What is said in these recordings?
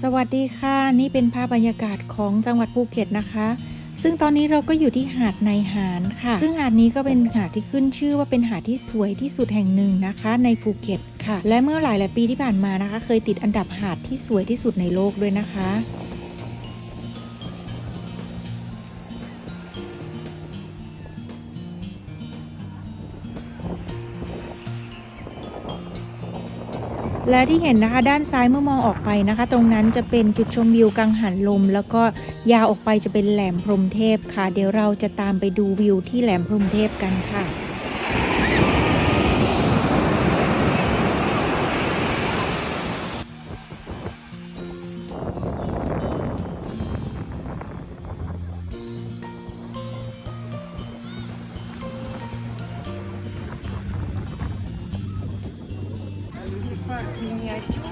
สวัสดีค่ะนี่เป็นภาพบรรยากาศของจังหวัดภูเก็ตนะคะ ซึ่งตอนนี้เราก็อยู่ที่หาดในหานค่ะ ซึ่งหาดนี้ก็เป็นหาดที่ขึ้นชื่อว่าเป็นหาดที่สวยที่สุดแห่งหนึ่งนะคะ ในภูเก็ตค่ะ และเมื่อหลายหลายปีที่ผ่านมานะคะ เคยติดอันดับหาดที่สวยที่สุดในโลกด้วยนะคะ และที่เห็นนะคะด้านซ้ายเมื่อมองออกไปนะคะ ตรงนั้นจะเป็นจุดชมวิวกังหันลม แล้วก็ยาวออกไปจะเป็นแหลมพรหมเทพค่ะ เดี๋ยวเราจะตามไปดูวิวที่แหลมพรหมเทพกันค่ะ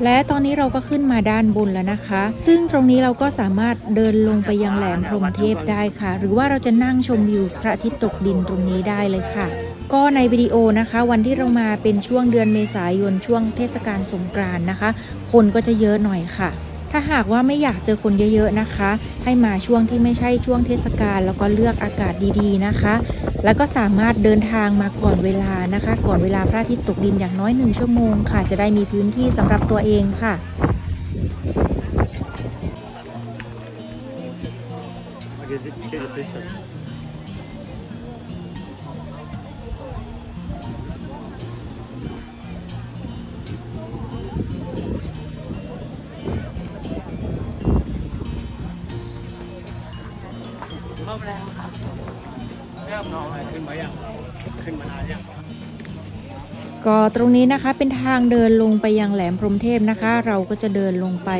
และตอนนี้เราก็ขึ้นมาด้านบนแล้วนะคะ ซึ่งตรงนี้เราก็สามารถเดินลงไปยังแหลมพรหมเทพได้ค่ะ หรือว่าเราจะนั่งชมวิวพระอาทิตย์ตกดินตรงนี้ได้เลยค่ะ ก็ในวิดีโอนะคะ วันที่เรามาเป็นช่วงเดือนเมษายนช่วงเทศกาลสงกรานต์นะคะ คนก็จะเยอะหน่อยค่ะ ถ้าหากว่าไม่อยากเจอคนเยอะๆนะคะ ให้มาช่วงที่ไม่ใช่ช่วงเทศกาลแล้วก็เลือกอากาศดีๆนะคะ แล้วก็สามารถเดินทางมาก่อนเวลานะคะ ก่อนเวลาพระอาทิตย์ตกดินอย่างน้อยหนึ่งชั่วโมงค่ะ จะได้มีพื้นที่สำหรับตัวเองค่ะ เข้ามาแล้วครับเริ่มน้องขึ้นมายังขึ้นมานานยังก็ตรงนี้นะคะเป็นทางเดินลงไปยังแหลมพรหมเทพนะคะ เราก็จะเดินลงไป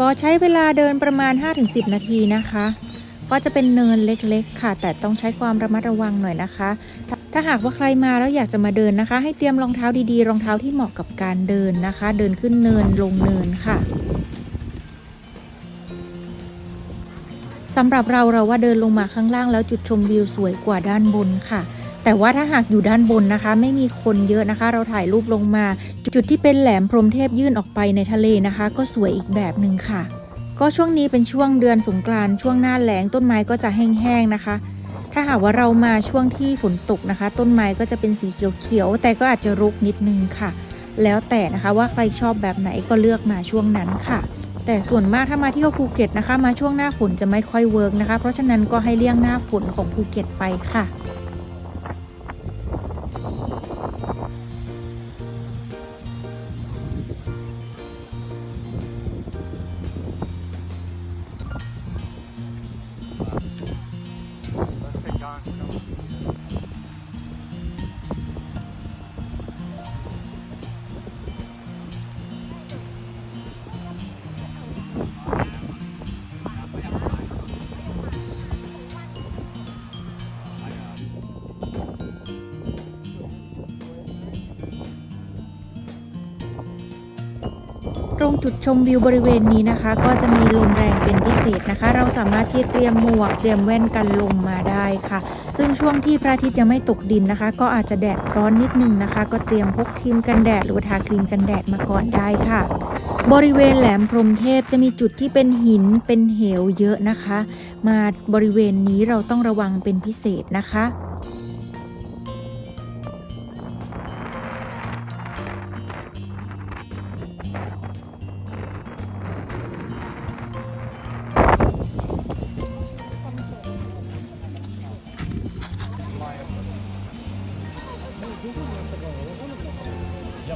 ก็ใช้เวลาเดินประมาณ 5-10 นาทีนะคะ ก็จะเป็นเนินเล็กๆ ค่ะ แต่ต้องใช้ความระมัดระวังหน่อยนะคะ ถ้าหากว่าใครมาแล้วอยากจะมาเดินนะคะ ให้เตรียมรองเท้าดีๆ รองเท้าที่เหมาะกับการเดินนะคะ เดินขึ้นเนินลงเนินค่ะ สำหรับเราเราว่าเดินลงมาข้างล่างแล้วจุดชมวิวสวยกว่าด้านบนค่ะ แต่ว่าถ้าหากอยู่ด้านบนนะคะ ไม่มีคนเยอะนะคะ เราถ่ายรูปลงมา จุดที่เป็นแหลมพรหมเทพยื่นออกไปในทะเลนะคะ ก็สวยอีกแบบหนึ่งค่ะ ก็ช่วงนี้เป็นช่วงเดือนสงกรานต์ช่วงหน้าแล้งต้นไม้ก็จะแห้งๆนะคะ ถ้าหากว่าเรามาช่วงที่ฝนตกนะคะ ต้นไม้ก็จะเป็นสีเขียวๆแต่ก็อาจจะรกนิดนึงค่ะ แล้วแต่นะคะว่าใครชอบแบบไหนก็เลือกมาช่วงนั้นค่ะ แต่ส่วนมากถ้ามาเที่ยวภูเก็ตนะคะ มาช่วงหน้าฝนจะไม่ค่อยเวิร์กนะคะ เพราะฉะนั้นก็ให้เลี่ยงหน้าฝนของภูเก็ตไปค่ะ Let's get gone. รงจุดชมวิวบริเวณนี้นะคะ ก็จะมีลมแรงเป็นพิเศษนะคะ เราสามารถที่เตรียมหมวกเตรียมแว่นกันลมมาได้ค่ะ ซึ่งช่วงที่พระอาทิตย์ยังไม่ตกดินนะคะ ก็อาจจะแดดร้อนนิดนึงนะคะ ก็เตรียมพกครีมกันแดดหรือว่าทาครีมกันแดดมาก่อนได้ค่ะ บริเวณแหลมพรมเทพจะมีจุดที่เป็นหินเป็นเหวเยอะนะคะ มาบริเวณนี้เราต้องระวังเป็นพิเศษนะคะ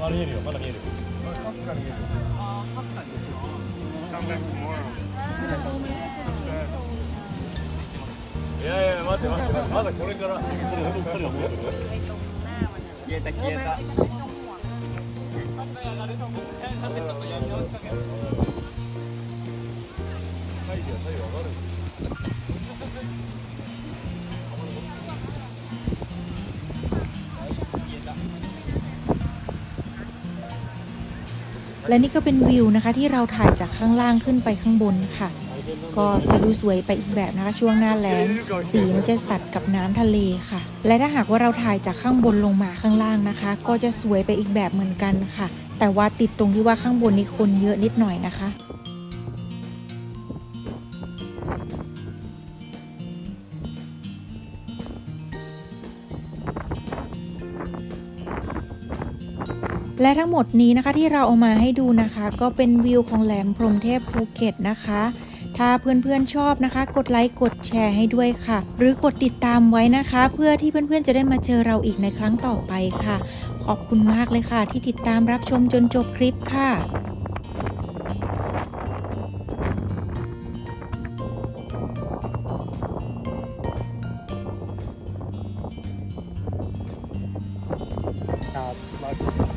いやまだ見える。よまだ見える Come back tomorrow. いやいや待って待って待ってまだこれからそれほど彼は戻ってる消えた。消えた。 และนี่ก็เป็นวิวนะคะที่เราถ่ายจากข้างล่างขึ้นไปข้างบนค่ะ ก็จะดูสวยไปอีกแบบนะคะช่วงหน้าแล้งสีมันจะตัดกับน้ำทะเลค่ะ และถ้าหากว่าเราถ่ายจากข้างบนลงมาข้างล่างนะคะ ก็จะสวยไปอีกแบบเหมือนกันค่ะ แต่ว่าติดตรงที่ว่าข้างบนนี่คนเยอะนิดหน่อยนะคะ และทั้งหมดนี้นะคะที่เราเอามาให้ดูนะคะ ก็เป็นวิวของแหลมพรมเทพภูเก็ตนะคะ ถ้าเพื่อนๆชอบนะคะ กดไลค์กดแชร์ให้ด้วยค่ะ หรือกดติดตามไว้นะคะ เพื่อที่เพื่อนๆจะได้มาเจอเราอีกในครั้งต่อไปค่ะ ขอบคุณมากเลยค่ะ ที่ติดตามรับชมจนจบคลิปค่ะครับ